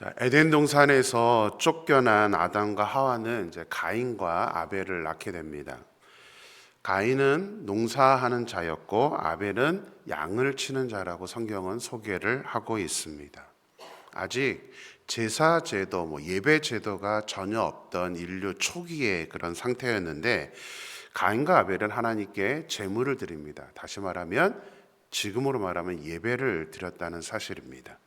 자, 에덴 동산에서 쫓겨난 아담과 하와는 이제 가인과 아벨을 낳게 됩니다. 가인은 농사하는 자였고 아벨은 양을 치는 자라고 성경은 소개를 하고 있습니다. 아직 제사 제도, 뭐 예배 제도가 전혀 없던 인류 초기의 그런 상태였는데 가인과 아벨은 하나님께 제물을 드립니다. 다시 말하면 지금으로 말하면 예배를 드렸다는 사실입니다.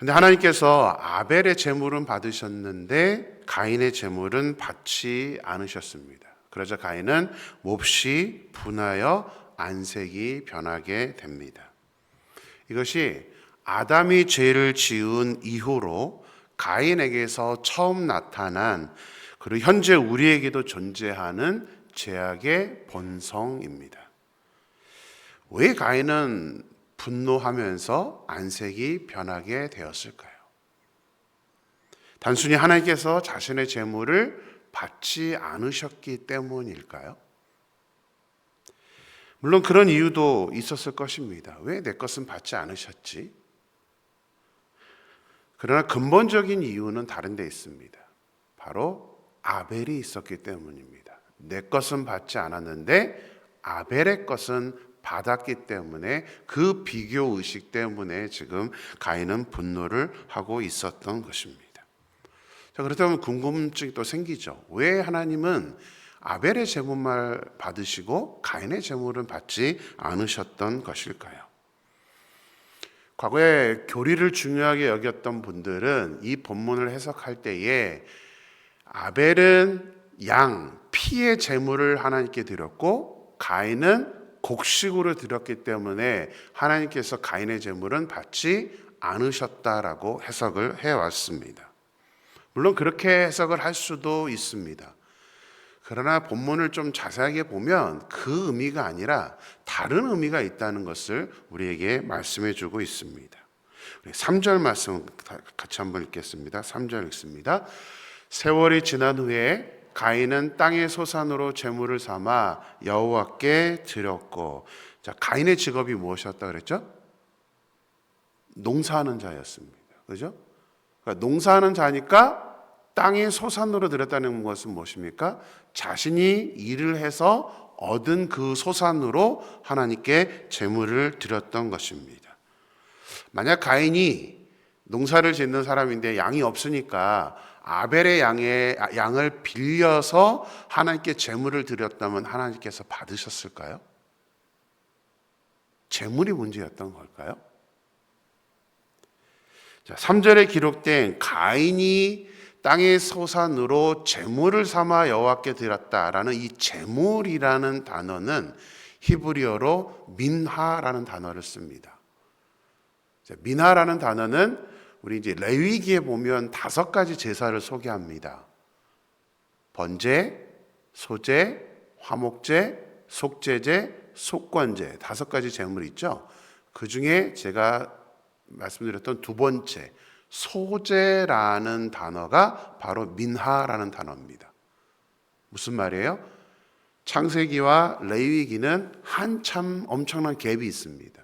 근데 하나님께서 아벨의 제물은 받으셨는데 가인의 제물은 받지 않으셨습니다. 그러자 가인은 몹시 분하여 안색이 변하게 됩니다. 이것이 아담이 죄를 지은 이후로 가인에게서 처음 나타난 그리고 현재 우리에게도 존재하는 죄악의 본성입니다. 왜 가인은 분노하면서 안색이 변하게 되었을까요? 단순히 하나님께서 자신의 재물을 받지 않으셨기 때문일까요? 물론 그런 이유도 있었을 것입니다. 왜 내 것은 받지 않으셨지? 그러나 근본적인 이유는 다른 데 있습니다. 바로 아벨이 있었기 때문입니다. 내 것은 받지 않았는데 아벨의 것은 받았기 때문에 그 비교 의식 때문에 지금 가인은 분노를 하고 있었던 것입니다. 자, 그렇다면 궁금증이 또 생기죠. 왜 하나님은 아벨의 제물만 받으시고 가인의 제물은 받지 않으셨던 것일까요? 과거에 교리를 중요하게 여겼던 분들은 이 본문을 해석할 때에 아벨은 양, 피의 제물을 하나님께 드렸고 가인은 곡식으로 드렸기 때문에 하나님께서 가인의 제물은 받지 않으셨다라고 해석을 해왔습니다. 물론 그렇게 해석을 할 수도 있습니다. 그러나 본문을 좀 자세하게 보면 그 의미가 아니라 다른 의미가 있다는 것을 우리에게 말씀해 주고 있습니다. 3절 말씀 같이 한번 읽겠습니다. 3절 읽습니다. 세월이 지난 후에 가인은 땅의 소산으로 재물을 삼아 여호와께 드렸고 자 가인의 직업이 무엇이었다 그랬죠? 농사하는 자였습니다. 그죠? 그러니까 농사하는 자니까 땅의 소산으로 드렸다는 것은 무엇입니까? 자신이 일을 해서 얻은 그 소산으로 하나님께 재물을 드렸던 것입니다. 만약 가인이 농사를 짓는 사람인데 양이 없으니까 아벨의 양의 양을 빌려서 하나님께 제물을 드렸다면 하나님께서 받으셨을까요? 제물이 문제였던 걸까요? 자, 3절에 기록된 가인이 땅의 소산으로 제물을 삼아 여호와께 드렸다라는 이 제물이라는 단어는 히브리어로 민하라는 단어를 씁니다. 민하라는 단어는 우리 이제 레위기에 보면 다섯 가지 제사를 소개합니다. 번제, 소제, 화목제, 속제제, 속건제 다섯 가지 제물 있죠. 그 중에 제가 말씀드렸던 두 번째 소제라는 단어가 바로 민하라는 단어입니다. 무슨 말이에요? 창세기와 레위기는 한참 엄청난 갭이 있습니다.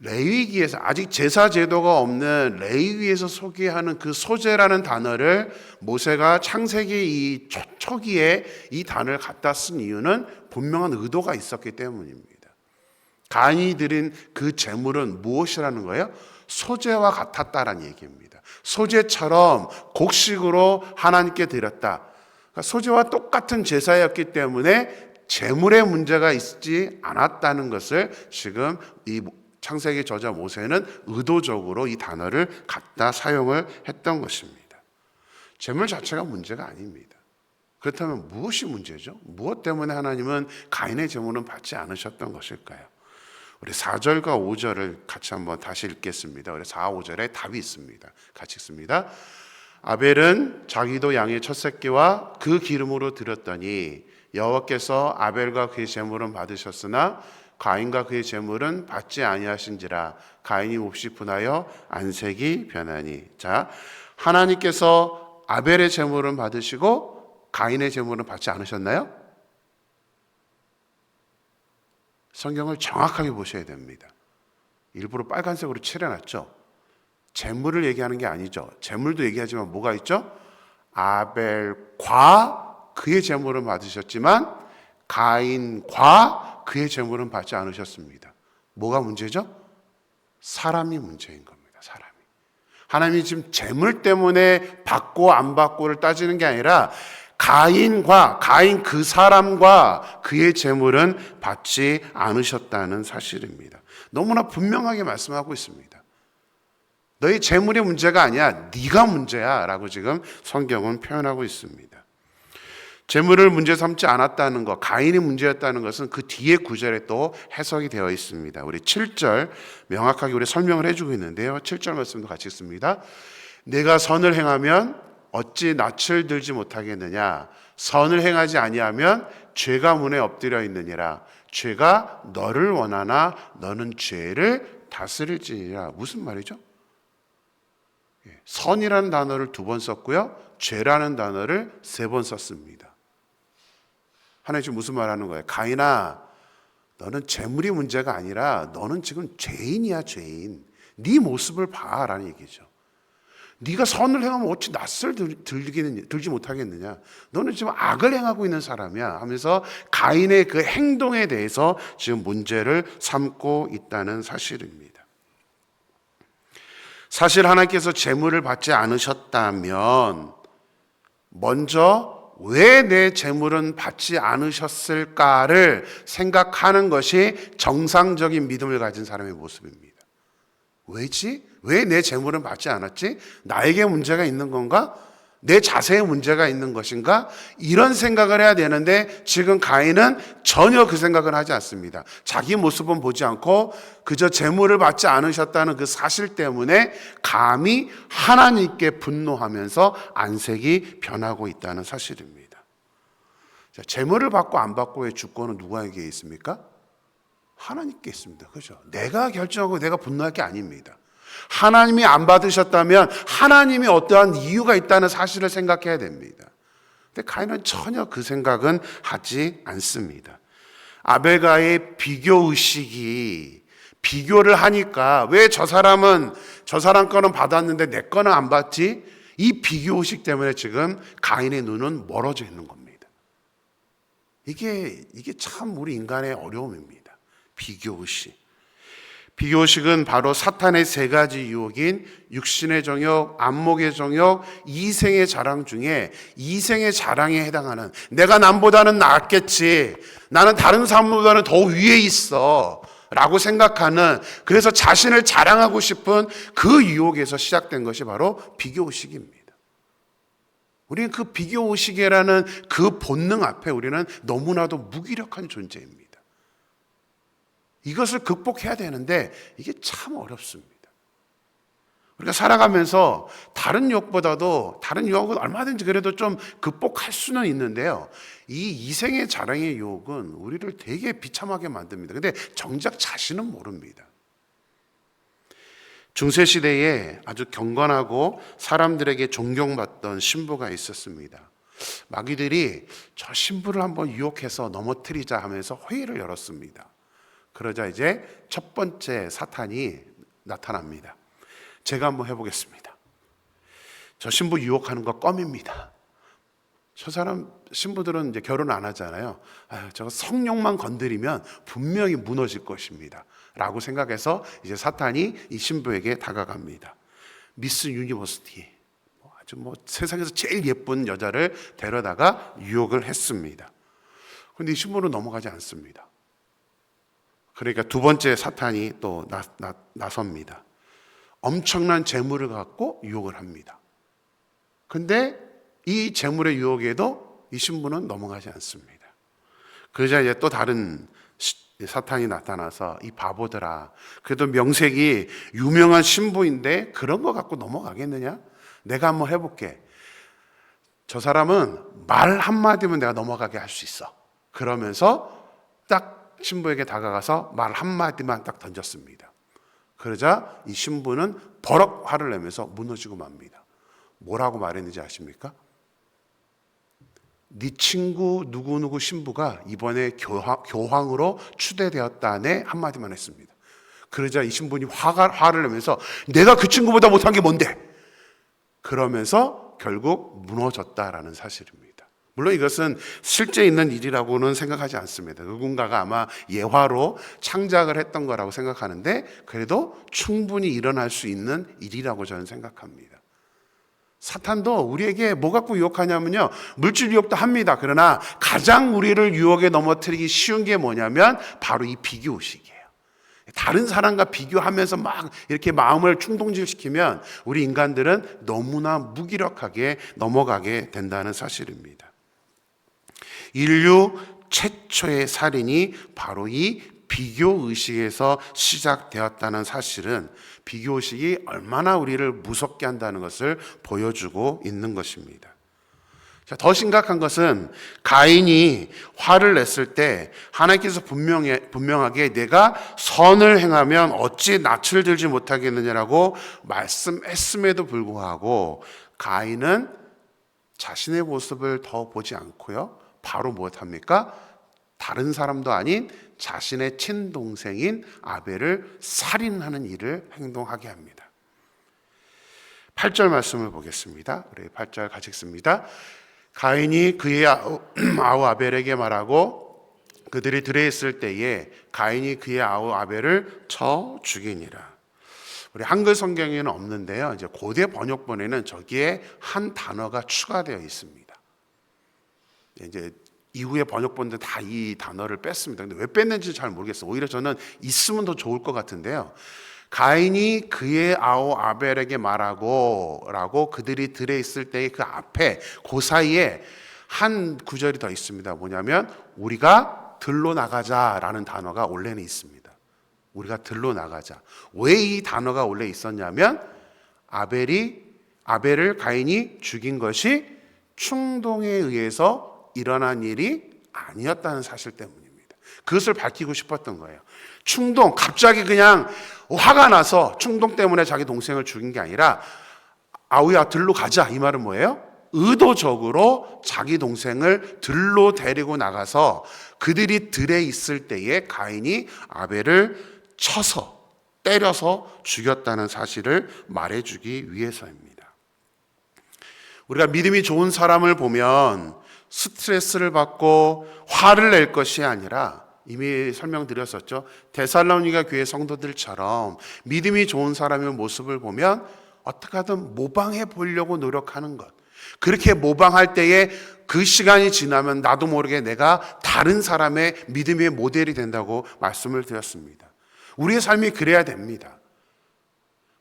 레위기에서 아직 제사 제도가 없는 레위기에서 소개하는 그 소제라는 단어를 모세가 창세기 이 초기에 이 단어를 갖다 쓴 이유는 분명한 의도가 있었기 때문입니다. 간이 드린 그 제물은 무엇이라는 거예요? 소제와 같았다라는 얘기입니다. 소제처럼 곡식으로 하나님께 드렸다. 그러니까 소제와 똑같은 제사였기 때문에 제물의 문제가 있지 않았다는 것을 지금 이 창세기 저자 모세는 의도적으로 이 단어를 갖다 사용을 했던 것입니다. 재물 자체가 문제가 아닙니다. 그렇다면 무엇이 문제죠? 무엇 때문에 하나님은 가인의 재물은 받지 않으셨던 것일까요? 우리 4절과 5절을 같이 한번 다시 읽겠습니다. 우리 4, 5절에 답이 있습니다. 같이 읽습니다. 아벨은 자기도 양의 첫 새끼와 그 기름으로 드렸더니 여호와께서 아벨과 그의 제물은 받으셨으나 가인과 그의 재물은 받지 아니하신지라 가인이 몹시 분하여 안색이 변하니 자 하나님께서 아벨의 재물은 받으시고 가인의 재물은 받지 않으셨나요? 성경을 정확하게 보셔야 됩니다. 일부러 빨간색으로 칠해놨죠. 재물을 얘기하는 게 아니죠. 재물도 얘기하지만 뭐가 있죠? 아벨과 그의 재물은 받으셨지만 가인과 그의 재물은 받지 않으셨습니다. 뭐가 문제죠? 사람이 문제인 겁니다. 사람이. 하나님이 지금 재물 때문에 받고 안 받고를 따지는 게 아니라 가인과 가인 그 사람과 그의 재물은 받지 않으셨다는 사실입니다. 너무나 분명하게 말씀하고 있습니다. 너희 재물이 문제가 아니야. 네가 문제야라고 지금 성경은 표현하고 있습니다. 재물을 문제 삼지 않았다는 것, 가인이 문제였다는 것은 그 뒤에 구절에 또 해석이 되어 있습니다. 우리 7절 명확하게 우리 설명을 해주고 있는데요. 7절 말씀도 같이 읽습니다. 내가 선을 행하면 어찌 낯을 들지 못하겠느냐? 선을 행하지 아니하면 죄가 문에 엎드려 있느니라. 죄가 너를 원하나 너는 죄를 다스릴지니라. 무슨 말이죠? 예, 선이라는 단어를 두 번 썼고요. 죄라는 단어를 세 번 썼습니다. 하나님 지금 무슨 말 하는 거예요? 가인아, 너는 재물이 문제가 아니라 너는 지금 죄인이야, 죄인. 네 모습을 봐. 라는 얘기죠. 네가 선을 행하면 어찌 낯을 들, 들기는, 들지 못하겠느냐? 너는 지금 악을 행하고 있는 사람이야. 하면서 가인의 그 행동에 대해서 지금 문제를 삼고 있다는 사실입니다. 사실 하나님께서 재물을 받지 않으셨다면 먼저 왜 내 재물은 받지 않으셨을까를 생각하는 것이 정상적인 믿음을 가진 사람의 모습입니다. 왜지? 왜 내 재물은 받지 않았지? 나에게 문제가 있는 건가? 내 자세에 문제가 있는 것인가? 이런 생각을 해야 되는데 지금 가인은 전혀 그 생각을 하지 않습니다. 자기 모습은 보지 않고 그저 재물을 받지 않으셨다는 그 사실 때문에 감히 하나님께 분노하면서 안색이 변하고 있다는 사실입니다. 자, 재물을 받고 안 받고의 주권은 누구에게 있습니까? 하나님께 있습니다. 그죠? 내가 결정하고 내가 분노할 게 아닙니다. 하나님이 안 받으셨다면 하나님이 어떠한 이유가 있다는 사실을 생각해야 됩니다. 근데 가인은 전혀 그 생각은 하지 않습니다. 아벨과의 비교 의식이 비교를 하니까 왜 저 사람은 저 사람 거는 받았는데 내 거는 안 받지? 이 비교 의식 때문에 지금 가인의 눈은 멀어져 있는 겁니다. 이게 이게 참 우리 인간의 어려움입니다. 비교 의식. 비교식은 바로 사탄의 세 가지 유혹인 육신의 정욕, 안목의 정욕, 이생의 자랑 중에 이생의 자랑에 해당하는 내가 남보다는 낫겠지. 나는 다른 사람보다는 더 위에 있어. 라고 생각하는 그래서 자신을 자랑하고 싶은 그 유혹에서 시작된 것이 바로 비교의식입니다. 우리는 그 비교의식이라는 그 본능 앞에 우리는 너무나도 무기력한 존재입니다. 이것을 극복해야 되는데 이게 참 어렵습니다. 우리가 살아가면서 다른 유혹보다도 다른 유혹은 얼마든지 그래도 좀 극복할 수는 있는데요. 이 이생의 자랑의 유혹은 우리를 되게 비참하게 만듭니다. 근데 정작 자신은 모릅니다. 중세 시대에 아주 경건하고 사람들에게 존경받던 신부가 있었습니다. 마귀들이 저 신부를 한번 유혹해서 넘어뜨리자 하면서 회의를 열었습니다. 그러자 이제 첫 번째 사탄이 나타납니다. 제가 한번 해보겠습니다. 저 신부 유혹하는 거 껌입니다. 저 사람 신부들은 이제 결혼 안 하잖아요. 아유, 저 성령만 건드리면 분명히 무너질 것입니다. 라고 생각해서 이제 사탄이 이 신부에게 다가갑니다. 미스 유니버시티. 뭐 아주 뭐 세상에서 제일 예쁜 여자를 데려다가 유혹을 했습니다. 그런데 이 신부는 넘어가지 않습니다. 그러니까 두 번째 사탄이 또 나, 나, 나섭니다. 엄청난 재물을 갖고 유혹을 합니다. 근데 이 재물의 유혹에도 이 신부는 넘어가지 않습니다. 그러자 이제 또 다른 사탄이 나타나서 이 바보들아, 그래도 명색이 유명한 신부인데 그런 거 갖고 넘어가겠느냐? 내가 한번 해볼게. 저 사람은 말 한마디면 내가 넘어가게 할 수 있어. 그러면서 딱 신부에게 다가가서 말 한마디만 딱 던졌습니다. 그러자 이 신부는 버럭 화를 내면서 무너지고 맙니다. 뭐라고 말했는지 아십니까? 네 친구 누구누구 신부가 이번에 교황, 으로 추대되었다네 한마디만 했습니다. 그러자 이 신분이 화가, 화를 내면서 내가 그 친구보다 못한 게 뭔데? 그러면서 결국 무너졌다라는 사실입니다. 물론 이것은 실제 있는 일이라고는 생각하지 않습니다. 누군가가 아마 예화로 창작을 했던 거라고 생각하는데 그래도 충분히 일어날 수 있는 일이라고 저는 생각합니다. 사탄도 우리에게 뭐 갖고 유혹하냐면요. 물질 유혹도 합니다. 그러나 가장 우리를 유혹에 넘어뜨리기 쉬운 게 뭐냐면 바로 이 비교의식이에요. 다른 사람과 비교하면서 막 이렇게 마음을 충동질시키면 우리 인간들은 너무나 무기력하게 넘어가게 된다는 사실입니다. 인류 최초의 살인이 바로 이 비교 의식에서 시작되었다는 사실은 비교 의식이 얼마나 우리를 무섭게 한다는 것을 보여주고 있는 것입니다. 자, 더 심각한 것은 가인이 화를 냈을 때 하나님께서 분명해, 분명하게 내가 선을 행하면 어찌 낯을 들지 못하겠느냐라고 말씀했음에도 불구하고 가인은 자신의 모습을 더 보지 않고요. 바로 무엇합니까? 다른 사람도 아닌 자신의 친동생인 아벨을 살인하는 일을 행동하게 합니다. 8절 말씀을 보겠습니다. 우리 8절 같이 읽습니다. 가인이 그의 아우, 아우 아벨에게 말하고 그들이 들에 있을 때에 가인이 그의 아우 아벨을 쳐 죽이니라. 우리 한글 성경에는 없는데요. 이제 고대 번역본에는 저기에 한 단어가 추가되어 있습니다. 이제 이후에 번역본들 다 이 단어를 뺐습니다. 근데 왜 뺐는지 잘 모르겠어요. 오히려 저는 있으면 더 좋을 것 같은데요. 가인이 그의 아우 아벨에게 말하고 라고 그들이 들에 있을 때의 그 앞에 그 사이에 한 구절이 더 있습니다. 뭐냐면 우리가 들로 나가자라는 단어가 원래는 있습니다. 우리가 들로 나가자. 왜 이 단어가 원래 있었냐면 아벨이 아벨을 가인이 죽인 것이 충동에 의해서 일어난 일이 아니었다는 사실 때문입니다. 그것을 밝히고 싶었던 거예요. 충동, 갑자기 그냥 화가 나서 충동 때문에 자기 동생을 죽인 게 아니라 아우야 들로 가자 이 말은 뭐예요? 의도적으로 자기 동생을 들로 데리고 나가서 그들이 들에 있을 때에 가인이 아벨을 쳐서 때려서 죽였다는 사실을 말해주기 위해서입니다. 우리가 믿음이 좋은 사람을 보면 스트레스를 받고 화를 낼 것이 아니라 이미 설명드렸었죠. 데살로니가 교회 성도들처럼 믿음이 좋은 사람의 모습을 보면 어떻게 하든 모방해 보려고 노력하는 것. 그렇게 모방할 때에 그 시간이 지나면 나도 모르게 내가 다른 사람의 믿음의 모델이 된다고 말씀을 드렸습니다. 우리의 삶이 그래야 됩니다.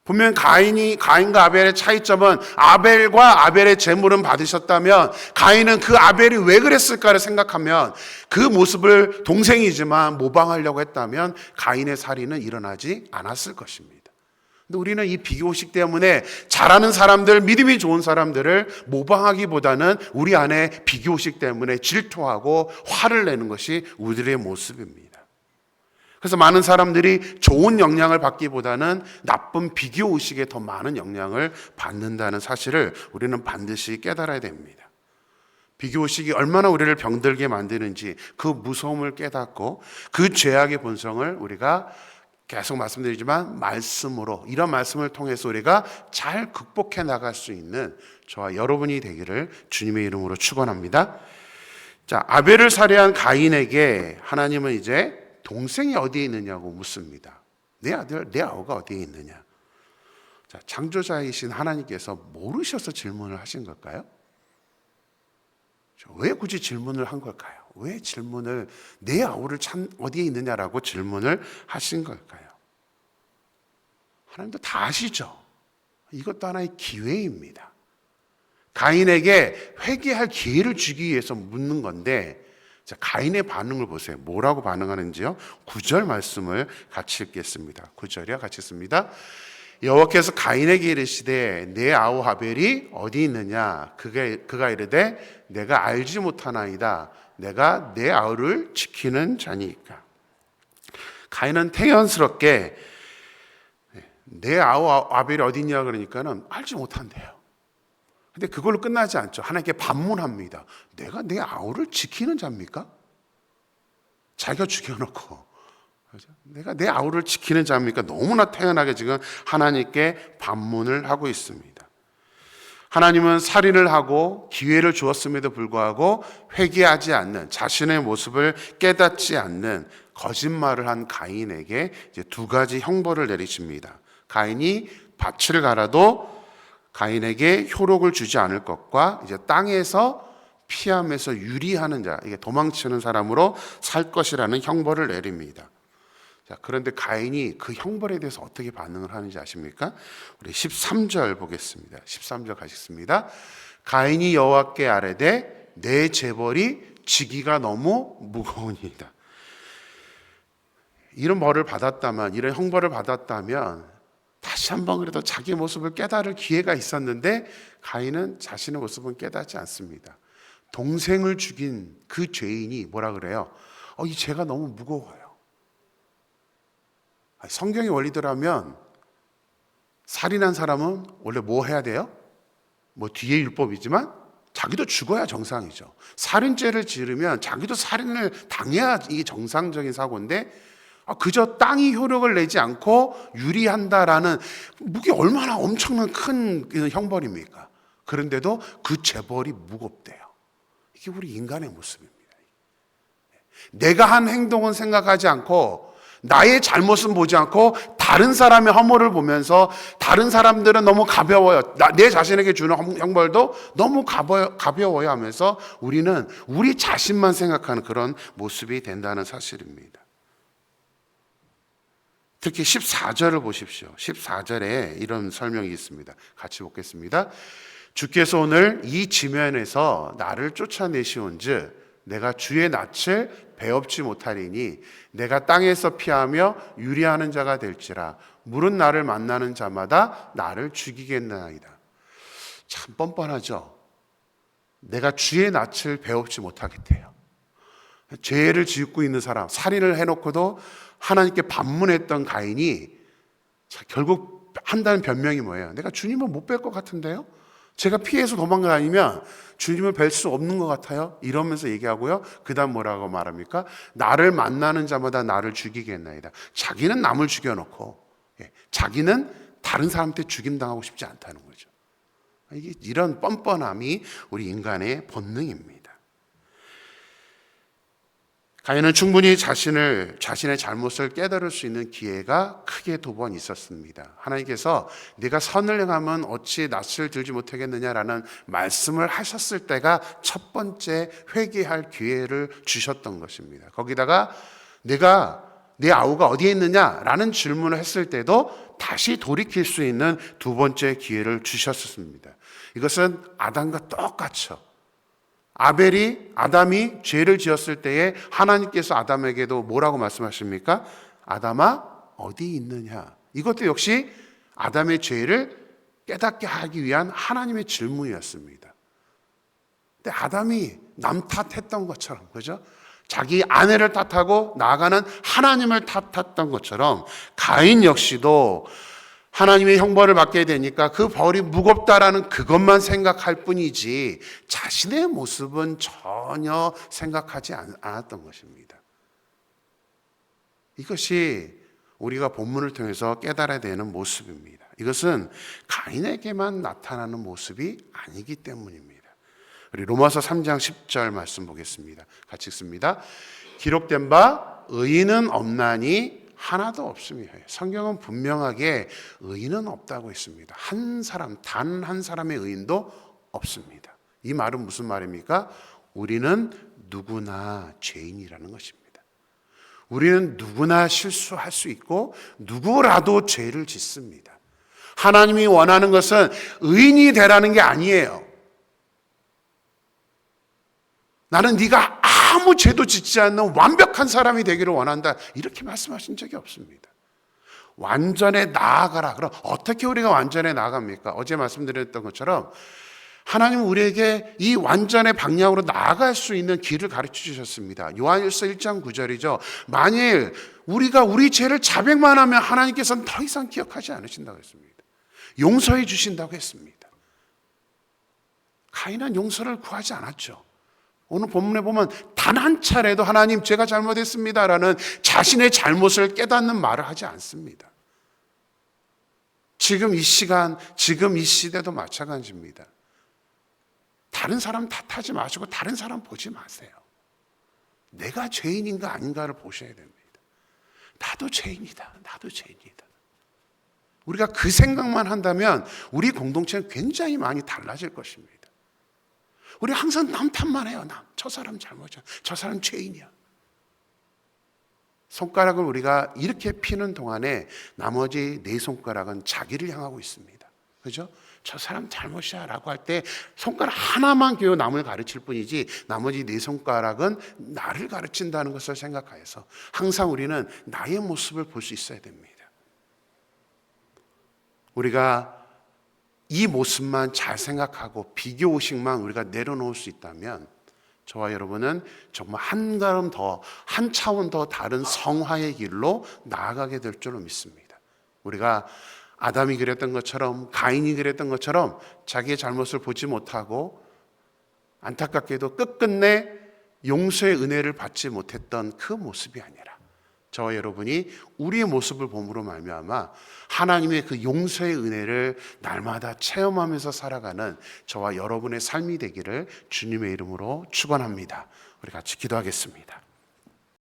분명 가인이 가인과 아벨의 차이점은 아벨과 아벨의 재물은 받으셨다면 가인은 그 아벨이 왜 그랬을까를 생각하면 그 모습을 동생이지만 모방하려고 했다면 가인의 살인은 일어나지 않았을 것입니다. 근데 우리는 이 비교식 때문에 잘하는 사람들, 믿음이 좋은 사람들을 모방하기보다는 우리 안에 비교식 때문에 질투하고 화를 내는 것이 우리들의 모습입니다. 그래서 많은 사람들이 좋은 영향을 받기보다는 나쁜 비교 의식에 더 많은 영향을 받는다는 사실을 우리는 반드시 깨달아야 됩니다. 비교 의식이 얼마나 우리를 병들게 만드는지 그 무서움을 깨닫고 그 죄악의 본성을 우리가 계속 말씀드리지만 말씀으로 이런 말씀을 통해서 우리가 잘 극복해 나갈 수 있는 저와 여러분이 되기를 주님의 이름으로 축원합니다. 자, 아벨을 살해한 가인에게 하나님은 이제 동생이 어디에 있느냐고 묻습니다. 내 아들, 내 아우가 어디에 있느냐? 자, 창조자이신 하나님께서 모르셔서 질문을 하신 걸까요? 왜 굳이 질문을 한 걸까요? 왜 질문을 내 아우를 참 어디에 있느냐라고 질문을 하신 걸까요? 하나님도 다 아시죠. 이것도 하나의 기회입니다. 가인에게 회개할 기회를 주기 위해서 묻는 건데 자, 가인의 반응을 보세요. 뭐라고 반응하는지요? 9절 말씀을 같이 읽겠습니다. 9절이요. 같이 씁니다. 여호와께서 가인에게 이르시되 내 아우 하벨이 어디 있느냐 그가 그가 이르되 내가 알지 못하나이다 내가 내 아우를 지키는 자니까 가인은 태연스럽게 내 아우 아벨이 어디 있냐 그러니까는 알지 못한대요. 근데 그걸로 끝나지 않죠. 하나님께 반문합니다. 내가 내 아우를 지키는 자입니까? 자기가 죽여놓고 그죠? 내가 내 아우를 지키는 자입니까? 너무나 태연하게 지금 하나님께 반문을 하고 있습니다. 하나님은 살인을 하고 기회를 주었음에도 불구하고 회개하지 않는 자신의 모습을 깨닫지 않는 거짓말을 한 가인에게 이제 두 가지 형벌을 내리십니다. 가인이 밭을 갈아도 가인에게 효력을 주지 않을 것과 이제 땅에서 피함에서 유리하는 자, 이게 도망치는 사람으로 살 것이라는 형벌을 내립니다. 자, 그런데 가인이 그 형벌에 대해서 어떻게 반응을 하는지 아십니까? 우리 13절 보겠습니다. 13절 가시겠습니다. 가인이 여호와께 아뢰되 내 재벌이 지기가 너무 무거우니이다. 이런 벌을 받았다면 이런 형벌을 받았다면 다시 한번 그래도 자기 모습을 깨달을 기회가 있었는데 가인은 자신의 모습은 깨닫지 않습니다. 동생을 죽인 그 죄인이 뭐라 그래요? 어, 이 죄가 너무 무거워요. 성경의 원리대로면 살인한 사람은 원래 뭐 해야 돼요? 뭐 뒤에 율법이지만 자기도 죽어야 정상이죠. 살인죄를 지르면 자기도 살인을 당해야 이게 정상적인 사고인데 아, 그저 땅이 효력을 내지 않고 유리한다라는 무게 얼마나 엄청난 큰 형벌입니까? 그런데도 그 재벌이 무겁대요. 이게 우리 인간의 모습입니다. 내가 한 행동은 생각하지 않고 나의 잘못은 보지 않고 다른 사람의 허물을 보면서 다른 사람들은 너무 가벼워요. 나, 내 자신에게 주는 형벌도 너무 가벼워, 가벼워요 하면서 우리는 우리 자신만 생각하는 그런 모습이 된다는 사실입니다. 특히 14절을 보십시오. 14절에 이런 설명이 있습니다. 같이 보겠습니다. 주께서 오늘 이 지면에서 나를 쫓아내시온즉 내가 주의 낯을 배업지 못하리니 내가 땅에서 피하며 유리하는 자가 될지라 물은 나를 만나는 자마다 나를 죽이겠나이다. 참 뻔뻔하죠. 내가 주의 낯을 배업지 못하겠대요. 죄를 짓고 있는 사람, 살인을 해놓고도 하나님께 반문했던 가인이 결국 한다는 변명이 뭐예요? 내가 주님을 못 뵐 것 같은데요? 제가 피해서 도망가니면 주님을 뵐 수 없는 것 같아요. 이러면서 얘기하고요. 그 다음 뭐라고 말합니까? 나를 만나는 자마다 나를 죽이겠나이다. 자기는 남을 죽여놓고, 예, 자기는 다른 사람한테 죽임당하고 싶지 않다는 거죠. 이게 이런 뻔뻔함이 우리 인간의 본능입니다. 가인은 충분히 자신을 자신의 잘못을 깨달을 수 있는 기회가 크게 두 번 있었습니다. 하나님께서 네가 선을 행하면 어찌 낯을 들지 못하겠느냐라는 말씀을 하셨을 때가 첫 번째 회개할 기회를 주셨던 것입니다. 거기다가 내가 내 아우가 어디에 있느냐라는 질문을 했을 때도 다시 돌이킬 수 있는 두 번째 기회를 주셨습니다. 이것은 아담과 똑같죠. 아벨이 아담이 죄를 지었을 때에 하나님께서 아담에게도 뭐라고 말씀하십니까? 아담아 어디 있느냐? 이것도 역시 아담의 죄를 깨닫게 하기 위한 하나님의 질문이었습니다. 근데 아담이 남 탓했던 것처럼 그죠? 자기 아내를 탓하고 나아가는 하나님을 탓했던 것처럼 가인 역시도 하나님의 형벌을 받게 되니까 그 벌이 무겁다라는 그것만 생각할 뿐이지 자신의 모습은 전혀 생각하지 않았던 것입니다. 이것이 우리가 본문을 통해서 깨달아야 되는 모습입니다. 이것은 가인에게만 나타나는 모습이 아니기 때문입니다. 우리 로마서 3장 10절 말씀 보겠습니다. 같이 읽습니다. 기록된 바 의인은 없나니 하나도 없습니다. 성경은 분명하게 의인은 없다고 했습니다. 한 사람, 단 한 사람의 의인도 없습니다. 이 말은 무슨 말입니까? 우리는 누구나 죄인이라는 것입니다. 우리는 누구나 실수할 수 있고 누구라도 죄를 짓습니다. 하나님이 원하는 것은 의인이 되라는 게 아니에요. 나는 네가 아무 죄도 짓지 않는 완벽한 사람이 되기를 원한다. 이렇게 말씀하신 적이 없습니다. 완전에 나아가라. 그럼 어떻게 우리가 완전에 나아갑니까? 어제 말씀드렸던 것처럼 하나님은 우리에게 이 완전의 방향으로 나아갈 수 있는 길을 가르쳐 주셨습니다. 요한일서 1장 9절이죠. 만일 우리가 우리 죄를 자백만 하면 하나님께서는 더 이상 기억하지 않으신다고 했습니다. 용서해 주신다고 했습니다. 가인은 용서를 구하지 않았죠. 오늘 본문에 보면 단 한 차례도 하나님 제가 잘못했습니다라는 자신의 잘못을 깨닫는 말을 하지 않습니다. 지금 이 시간, 지금 이 시대도 마찬가지입니다. 다른 사람 탓하지 마시고 다른 사람 보지 마세요. 내가 죄인인가 아닌가를 보셔야 됩니다. 나도 죄인이다. 나도 죄인이다. 우리가 그 생각만 한다면 우리 공동체는 굉장히 많이 달라질 것입니다. 우리 항상 남 탓만 해요. 남. 저 사람 잘못이야. 저 사람 죄인이야. 손가락을 우리가 이렇게 피는 동안에 나머지 네 손가락은 자기를 향하고 있습니다. 그죠? 저 사람 잘못이야 라고 할 때 손가락 하나만 교요 남을 가르칠 뿐이지 나머지 네 손가락은 나를 가르친다는 것을 생각하여서 항상 우리는 나의 모습을 볼 수 있어야 됩니다. 우리가 이 모습만 잘 생각하고 비교의식만 우리가 내려놓을 수 있다면 저와 여러분은 정말 한 걸음 더, 한 차원 더 다른 성화의 길로 나아가게 될 줄로 믿습니다. 우리가 아담이 그랬던 것처럼 가인이 그랬던 것처럼 자기의 잘못을 보지 못하고 안타깝게도 끝끝내 용서의 은혜를 받지 못했던 그 모습이 아니라 저와 여러분이 우리의 모습을 봄으로 말미암아 하나님의 그 용서의 은혜를 날마다 체험하면서 살아가는 저와 여러분의 삶이 되기를 주님의 이름으로 축원합니다. 우리 같이 기도하겠습니다.